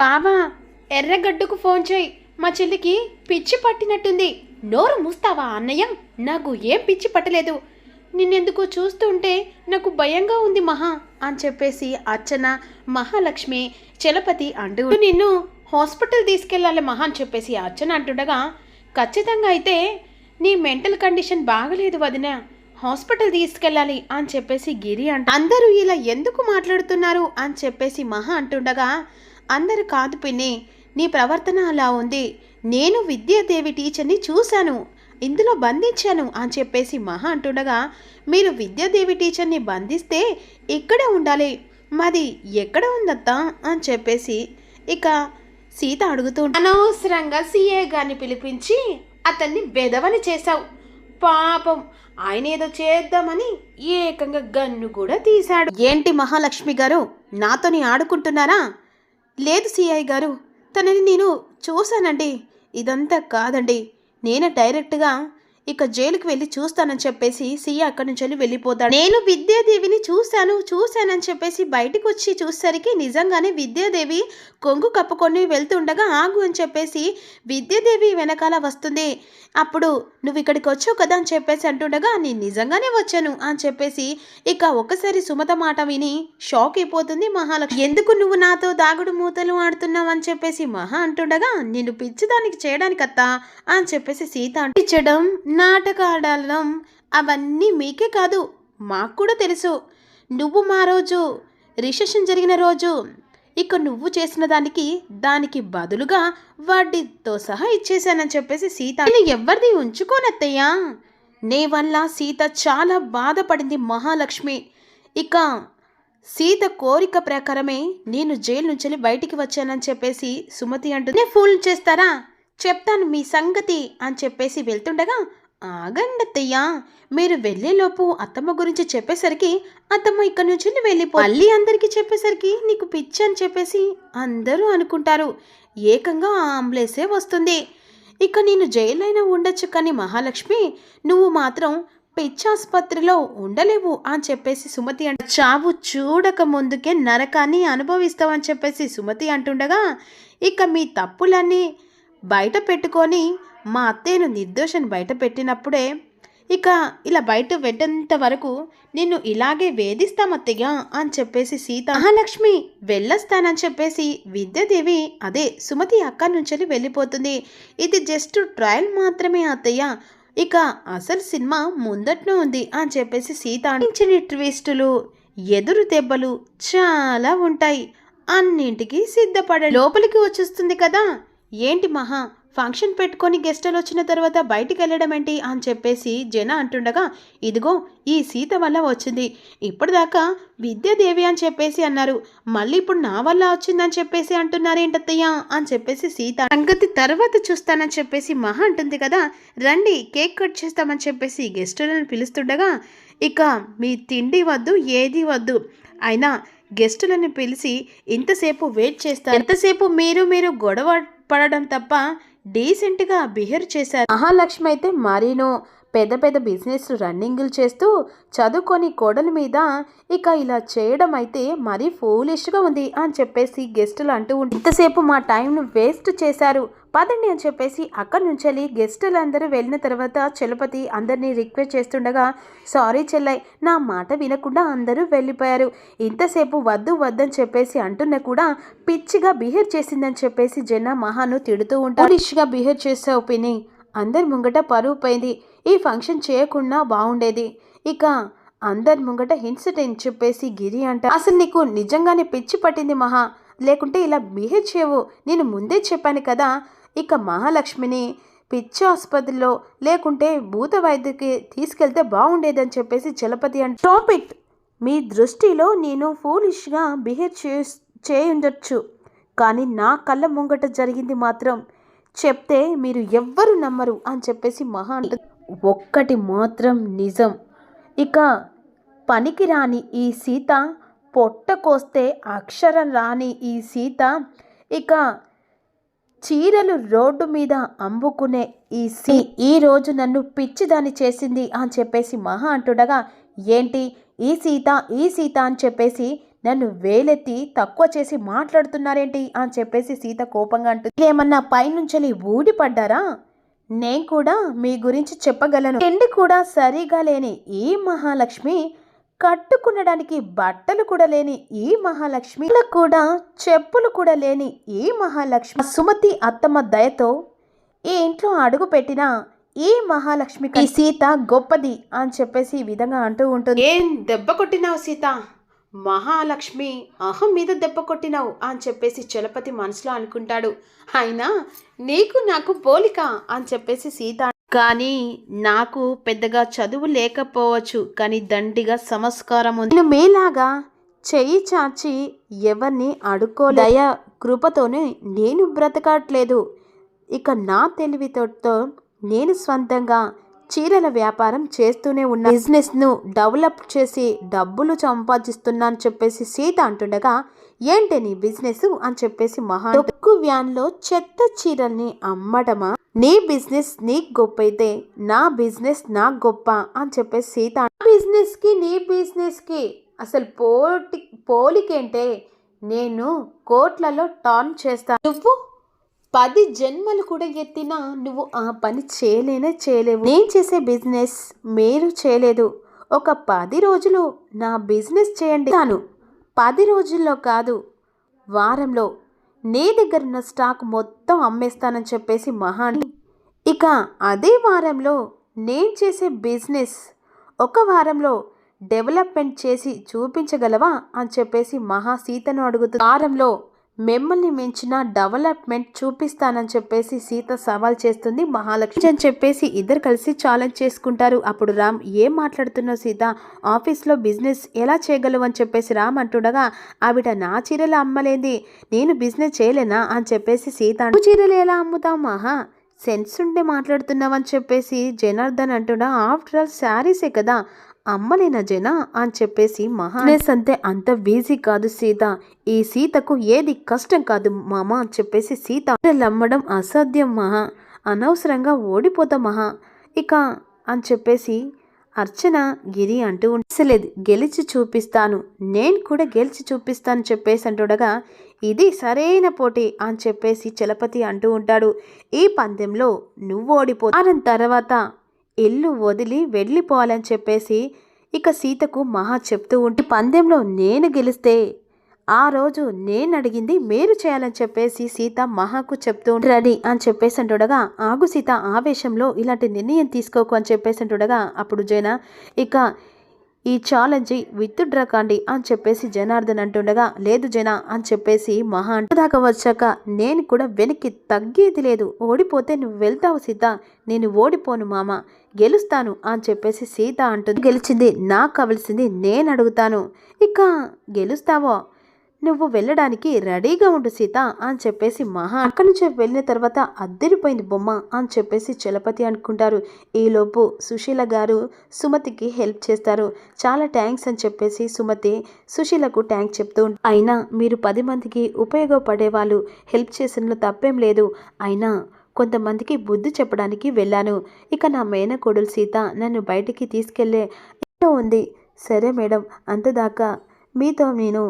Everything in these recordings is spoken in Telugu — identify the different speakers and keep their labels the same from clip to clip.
Speaker 1: బావా ఎర్రగడ్డకు ఫోన్ చేయి. మా చెల్లికి పిచ్చి పట్టినట్టుంది. నోరు మూస్తావా అన్నయ్య? నాకు ఏం పిచ్చి పట్టలేదు. నిన్నెందుకు చూస్తుంటే నాకు భయంగా ఉంది మహా అని చెప్పేసి అర్చన మహాలక్ష్మి చలపతి అంటూ నిన్ను హాస్పిటల్ తీసుకెళ్ళాలి మహా అని చెప్పేసి అర్చన అంటుండగా ఖచ్చితంగా అయితే నీ మెంటల్ కండిషన్ బాగలేదు వదిన. హాస్పిటల్ తీసుకెళ్ళాలి అని చెప్పేసి గిరి అంట అందరూ ఇలా ఎందుకు మాట్లాడుతున్నారు అని చెప్పేసి మహా అంటుండగా అందరు కాదు పిన్ని నీ ప్రవర్తన అలా ఉంది. నేను విద్యాదేవి టీచర్ని చూశాను. ఇందులో బంధించాను అని చెప్పేసి మహా అంటుండగా మీరు విద్యాదేవి టీచర్ని బంధిస్తే ఇక్కడే ఉండాలి? మాది ఎక్కడ ఉందత్తా? అని చెప్పేసి ఇక సీత అడుగుతూ అనవసరంగా సీఏ గారిని పిలిపించి అతన్ని బెదవని చేశావు. పాపం ఆయన ఏదో చేద్దామని ఏకంగా గన్ను కూడా తీశాడు. ఏంటి మహాలక్ష్మి గారు నాతోని ఆడుకుంటున్నారా? లేదు సిఐ గారు తనని నేను చూశానండి. ఇదంతా కాదండి. నేనే డైరెక్ట్గా ఇక జైలుకి వెళ్ళి చూస్తానని చెప్పేసి సీఏ అక్కడి నుంచి వెళ్ళి వెళ్ళిపోతాడు. నేను విద్యాదేవిని చూశాను చూశానని చెప్పేసి బయటికి వచ్చి చూసేసరికి నిజంగానే విద్యాదేవి కొంగు కప్పుకొని వెళ్తుండగా ఆగు అని చెప్పేసి విద్యాదేవి వెనకాల వస్తుంది. అప్పుడు నువ్వు ఇక్కడికి వచ్చావు కదా అని చెప్పేసి అంటుండగా నేను నిజంగానే వచ్చాను అని చెప్పేసి ఇక ఒక్కసారి సుమత మాట విని షాక్ అయిపోతుంది మహాలక్ష్మి. ఎందుకు నువ్వు నాతో దాగుడు మూతలు ఆడుతున్నావు అని చెప్పేసి మహా అంటుండగా నిన్ను పిచ్చిదానికి చేయడానికి అత్తా అని చెప్పేసి సీత అంటించడం నాటక ఆడడం అవన్నీ మీకే కాదు మాకు కూడా తెలుసు. నువ్వు మా రోజు రిసెషన్ జరిగిన రోజు. ఇక నువ్వు చేసిన దానికి దానికి బదులుగా వడ్డీతో సహా ఇచ్చేశానని చెప్పేసి సీత నేను ఎవరిది ఉంచుకోనత్తయ్యా. నే వల్ల సీత చాలా బాధపడింది మహాలక్ష్మి. ఇక సీత కోరిక ప్రకారమే నేను జైలు నుంచి బయటికి వచ్చానని చెప్పేసి సుమతి అంటుంది. ఫోన్ ఫూల్ చేస్తారా? చెప్తాను మీ సంగతి అని చెప్పేసి వెళ్తుండగా ఆగండి అత్తయ్య మీరు వెళ్ళేలోపు అత్తమ్మ గురించి చెప్పేసరికి అత్తమ్మ ఇక్కడి నుంచి వెళ్ళిపో. మళ్ళీ అందరికీ చెప్పేసరికి నీకు పిచ్చి అని చెప్పేసి అందరూ అనుకుంటారు. ఏకంగా ఆ అంబులెన్సే వస్తుంది. ఇక నేను జైలైనా ఉండొచ్చు కానీ మహాలక్ష్మి నువ్వు మాత్రం పిచ్చాసుపత్రిలో ఉండలేవు అని చెప్పేసి సుమతి అంట. చావు చూడక ముందుకే నరకాన్ని అనుభవిస్తావని చెప్పేసి సుమతి అంటుండగా ఇక మీ తప్పులన్నీ బయట పెట్టుకొని మా అత్తయ్యను నిర్దోషని బయట పెట్టినప్పుడే ఇక ఇలా బయట పెట్టేంత వరకు నిన్ను ఇలాగే వేధిస్తామత్తయ్య అని చెప్పేసి సీత మహాలక్ష్మి! వెళ్ళొస్తానని చెప్పేసి విద్యాదేవి అదే సుమతి అక్కడి నుంచి వెళ్ళిపోతుంది. ఇది జస్ట్ ట్రయల్ మాత్రమే అత్తయ్య. ఇక అసలు సినిమా ముందట్నే ఉంది అని చెప్పేసి సీత ట్విస్టులు ఎదురు దెబ్బలు చాలా ఉంటాయి. అన్నింటికి సిద్ధపడ లోపలికి వచ్చేస్తుంది కదా. ఏంటి మహా? ఫంక్షన్ పెట్టుకొని గెస్టులు వచ్చిన తర్వాత బయటికి వెళ్ళడం ఏంటి అని చెప్పేసి జన అంటుండగా ఇదిగో ఈ సీత వల్ల వచ్చింది. ఇప్పటిదాకా విద్యాదేవి అని చెప్పేసి అన్నారు. మళ్ళీ ఇప్పుడు నా వల్ల వచ్చిందని చెప్పేసి అంటున్నారేంటత్తయ్య? అని చెప్పేసి సీత సంగతి తర్వాత చూస్తానని చెప్పేసి మహా అంటుంది కదా. రండి కేక్ కట్ చేస్తామని చెప్పేసి గెస్టులను పిలుస్తుండగా ఇక మీ తిండి వద్దు ఏది వద్దు. అయినా గెస్టులను పిలిచి ఇంతసేపు వెయిట్ చేస్తారు. ఎంతసేపు మీరు మీరు గొడవ పడడం తప్ప డీసెంట్గా బిహేవ్ చేశారు. మహాలక్ష్మి అయితే మరీనో పెద్ద పెద్ద బిజినెస్ రన్నింగ్లు చేస్తూ చదువుకొని కోడల మీద ఇక ఇలా చేయడం అయితే మరీ ఫూలిష్గా ఉంది అని చెప్పేసి గెస్టులు అంటూ ఇంతసేపు మా టైంను వేస్ట్ చేశారు. పదండి అని చెప్పేసి అక్కడి నుంచి వెళ్ళి గెస్టులు అందరూ వెళ్ళిన తర్వాత చలపతి అందరినీ రిక్వెస్ట్ చేస్తుండగా సారీ చెల్లై నా మాట వినకుండా అందరూ వెళ్ళిపోయారు. ఇంతసేపు వద్దు వద్దని చెప్పేసి అంటున్నా కూడా పిచ్చిగా బిహేవ్ చేసిందని చెప్పేసి జన మహాను తిడుతూ ఉంటారు ఫూలిష్గా బిహేవ్ చేసావు పిని అందరి ముంగట పరువు పోయింది. ఈ ఫంక్షన్ చేయకుండా బాగుండేది ఇక అందరి ముంగట ఇన్సిడెంట్ చెప్పేసి గిరి అంట అసలు నీకు నిజంగానే పిచ్చి పట్టింది మహా. లేకుంటే ఇలా బిహేవ్ చేయవు. నేను ముందే చెప్పాను కదా ఇక మహాలక్ష్మిని పిచ్చి ఆసుపత్రిలో లేకుంటే భూత వైద్యకి తీసుకెళ్తే బాగుండేదని చెప్పేసి చలపతి అంటే. టాపిక్ మీ దృష్టిలో నేను ఫూలిష్గా బిహేవ్ చే చేయుండొచ్చు. కానీ నా కళ్ళ ముంగట జరిగింది మాత్రం చెప్తే మీరు ఎవ్వరు నమ్మరు అని చెప్పేసి మహా అంటుంది ఒక్కటి మాత్రం నిజం. ఇక పనికిరాని ఈ సీత పొట్ట కోస్తే అక్షరం రాని ఈ సీత ఇక చీరలు రోడ్డు మీద అమ్ముకునే ఈ సీ ఈ రోజు నన్ను పిచ్చిదాని చేసింది అని చెప్పేసి మహా అంటుండగా ఏంటి? ఈ సీత ఈ సీత అని చెప్పేసి నన్ను వేలెత్తి తక్కువ చేసి మాట్లాడుతున్నారేంటి? అని చెప్పేసి సీత కోపంగా అంటుంది. ఏమన్నా పైనుంచెలి ఊడిపడ్డారా? నేను కూడా మీ గురించి చెప్పగలను. ఎండి కూడా సరిగా లేని ఈ మహాలక్ష్మి కట్టుకునడానికి బట్టలు కూడా లేని ఈ మహాలక్ష్మి కూడా చెప్పులు కూడా లేని ఈ మహాలక్ష్మి. సుమతి అత్తమ్మ దయతో ఈ ఇంట్లో అడుగు పెట్టిన ఈ మహాలక్ష్మి ఈ సీత గొప్పది అని చెప్పేసి ఈ విధంగా అంటూ ఉంటుంది. ఏం దెబ్బ కొట్టినావు సీత? మహాలక్ష్మి అహం మీద దెబ్బ కొట్టినావు అని చెప్పేసి చలపతి మనసులో అనుకుంటాడు. అయినా నీకు నాకు పోలిక అని చెప్పేసి సీత కానీ నాకు పెద్దగా చదువు లేకపోవచ్చు కానీ దండిగా సంస్కారం ఉంది. నేను మేలాగా చెయ్యి చాచి ఎవరిని అడుక్కోలే. దయ కృపతోనే నేను బ్రతకట్లేదు. ఇక నా తెలివితో నేను స్వంతంగా చీరల వ్యాపారం చేస్తూనే ఉన్న. బిజినెస్ను డెవలప్ చేసి డబ్బులు సంపాదిస్తున్నాను చెప్పేసి సీత అంటుండగా ఏంటి నీ బిజినెస్ అని చెప్పేసి మహా డొక్కు వ్యాన్లో చెత్త చీరల్ని అమ్మడమా నీ బిజినెస్ నీకు గొప్ప అయితే నా బిజినెస్ నాకు గొప్ప అని చెప్పేసి సీత బిజినెస్కి నీ బిజినెస్కి అసలు పోటీ పోలికేంటే నేను కోట్లలో టర్న్ చేస్తాను నువ్వు పది జన్మలు కూడా ఎత్తినా నువ్వు ఆ పని చేయలేనే చేయలేవు. నేను చేసే బిజినెస్ మీరు చేయలేదు. ఒక పది రోజులు నా బిజినెస్ చేయండి. తాను పది రోజుల్లో కాదు వారంలో నీ దగ్గర ఉన్న స్టాక్ మొత్తం అమ్మేస్తానని చెప్పేసి మహాని. ఇక అదే వారంలో నేను చేసే బిజినెస్ ఒక వారంలో డెవలప్మెంట్ చేసి చూపించగలవా అని చెప్పేసి మహా సీతను అడుగుతూ వారంలో మిమ్మల్ని మించిన డెవలప్మెంట్ చూపిస్తానని చెప్పేసి సీత సవాల్ చేస్తుంది మహాలక్ష్మి. అని చెప్పేసి ఇద్దరు కలిసి ఛాలెంజ్ చేసుకుంటారు. అప్పుడు రామ్ ఏం మాట్లాడుతున్నావు సీత? ఆఫీస్లో బిజినెస్ ఎలా చేయగలవు అని చెప్పేసి రామ్ అంటుండగా ఆవిడ నా చీరలు అమ్మలేంది. నేను బిజినెస్ చేయలేనా అని చెప్పేసి సీత చీరలు ఎలా అమ్ముతాం మహా? సెన్స్ ఉండే మాట్లాడుతున్నావని చెప్పేసి జనార్దన్ అంటున్నా ఆఫ్టర్ ఆల్ శారీసే కదా. అమ్మలేనా జన? అని చెప్పేసి మహానేస్ అంతే అంత వీజీ కాదు సీత. ఈ సీతకు ఏది కష్టం కాదు మామ అని చెప్పేసి సీత నమ్మడం అమ్మడం అసాధ్యం మహా. అనవసరంగా ఓడిపోతా మహా. ఇక అని చెప్పేసి అర్చన గిరి అంటూ ఉండలేదు గెలిచి చూపిస్తాను. నేను కూడా గెలిచి చూపిస్తాను చెప్పేసి అంటుండగా ఇది సరైన పోటీ అని చెప్పేసి చలపతి అంటూ ఉంటాడు. ఈ పందెంలో నువ్వు ఓడిపో తర్వాత ఇల్లు వదిలి వెళ్ళిపోవాలని చెప్పేసి ఇక సీతకు మహా చెప్తూ ఉంటే పందెంలో నేను గెలిస్తే ఆ రోజు నేను అడిగింది మీరు చేయాలని చెప్పేసి సీత మహాకు చెప్తూ రెడీ అని చెప్పేసి అంటుండగా ఆగు సీత ఆవేశంలో ఇలాంటి నిర్ణయం తీసుకోకు అని చెప్పేసి అంటుండగా అప్పుడు జైన ఇక ఈ ఛాలెంజ్ విత్డ్రా కాండి అని చెప్పేసి జనార్దన్ అంటుండగా లేదు జన అని చెప్పేసి మహా అంటుదాకా వచ్చాక నేను కూడా వెనక్కి తగ్గేది లేదు. ఓడిపోతే నువ్వు వెళ్తావు సీత నేను ఓడిపోను మామ. గెలుస్తాను అని చెప్పేసి సీత అంటుంది. గెలిచింది నాకు కావలసింది నేను అడుగుతాను. ఇక గెలుస్తావో? నువ్వు వెళ్ళడానికి రెడీగా ఉండు సీత అని చెప్పేసి మహా అక్కడి నుంచి వెళ్ళిన తర్వాత అద్దరిపోయింది బొమ్మ అని చెప్పేసి చలపతి అనుకుంటారు. ఈలోపు సుశీల గారు సుమతికి హెల్ప్ చేస్తారు. చాలా థ్యాంక్స్ అని చెప్పేసి సుమతి సుశీలకు థ్యాంక్స్ చెప్తూ అయినా మీరు పది మందికి ఉపయోగపడే వాళ్ళు హెల్ప్ చేసిన తప్పేం లేదు. అయినా కొంతమందికి బుద్ధి చెప్పడానికి వెళ్ళాను. ఇక నా మేనకోడలు సీత నన్ను బయటికి తీసుకెళ్ళే ఇంట్లో ఉంది. సరే మేడం అంతదాకా. మీతో నేను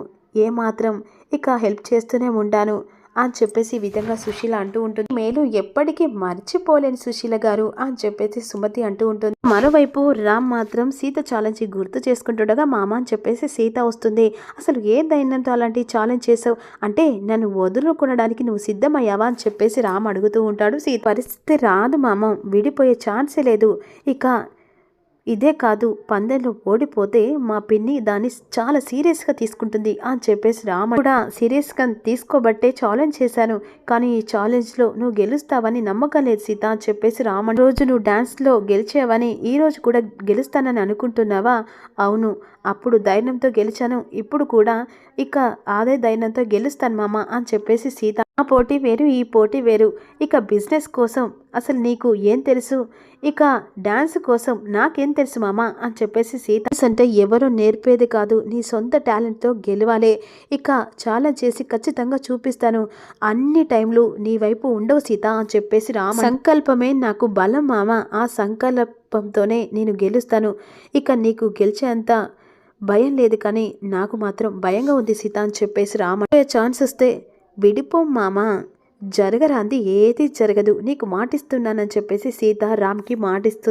Speaker 1: ఏమాత్రం ఇక హెల్ప్ చేస్తూనే ఉంటాను. అని చెప్పేసి ఈ విధంగా సుశీల అంటూ ఉంటుంది. మేలు ఎప్పటికీ మర్చిపోలేని సుశీల గారు అని చెప్పేసి సుమతి అంటూ ఉంటుంది. మరోవైపు రామ్ మాత్రం సీత ఛాలెంజ్ గుర్తు చేసుకుంటుండగా మామ అని చెప్పేసి సీత వస్తుంది. అసలు ఏ దైన్యంతో అలాంటి ఛాలెంజ్ చేసావు? అంటే నన్ను వదులుకొనడానికి నువ్వు సిద్ధమయ్యావా? అని చెప్పేసి రామ్ అడుగుతూ ఉంటాడు సీత. పరిస్థితి రాదు మామ. విడిపోయే ఛాన్సే లేదు. ఇక ఇదే కాదు పందెంలో ఓడిపోతే మా పిన్ని దాన్ని చాలా సీరియస్గా తీసుకుంటుంది అని చెప్పేసి రామ కూడా సీరియస్గా తీసుకోబట్టే ఛాలెంజ్ చేశాను. కానీ ఈ ఛాలెంజ్లో నువ్వు గెలుస్తావని నమ్మకం లేదు సీత అని చెప్పేసి రామ రోజు నువ్వు డ్యాన్స్లో గెలిచావని ఈ రోజు కూడా గెలుస్తానని అనుకుంటున్నావా? అవును. అప్పుడు ధైర్యంతో గెలిచాను. ఇప్పుడు కూడా ఇక అదే ధైర్యంతో గెలుస్తాను మామ అని చెప్పేసి సీత ఆ పోటీ వేరు ఈ పోటీ వేరు. ఇక బిజినెస్ కోసం అసలు నీకు ఏం తెలుసు? ఇక డాన్స్ కోసం నాకేం తెలుసు మామ అని చెప్పేసి సీత అంటే ఎవరో నేర్పేది కాదు. నీ సొంత టాలెంట్తో గెలవాలే. ఇక చాలా చేసి ఖచ్చితంగా చూపిస్తాను. అన్ని టైంలు నీ వైపు ఉండవు సీత అని చెప్పేసి రామ సంకల్పమే నాకు బలం మామ. ఆ సంకల్పంతోనే నేను గెలుస్తాను. ఇక నీకు గెలిచేంత భయం లేదు కానీ నాకు మాత్రం భయంగా ఉంది సీత అని చెప్పేసి రామ ఛాన్స్ వస్తే విడిపో మామా. జరగరాంది ఏది జరగదు. నీకు మాటిస్తున్నానని చెప్పేసి సీత రామ్కి మాటిస్తూ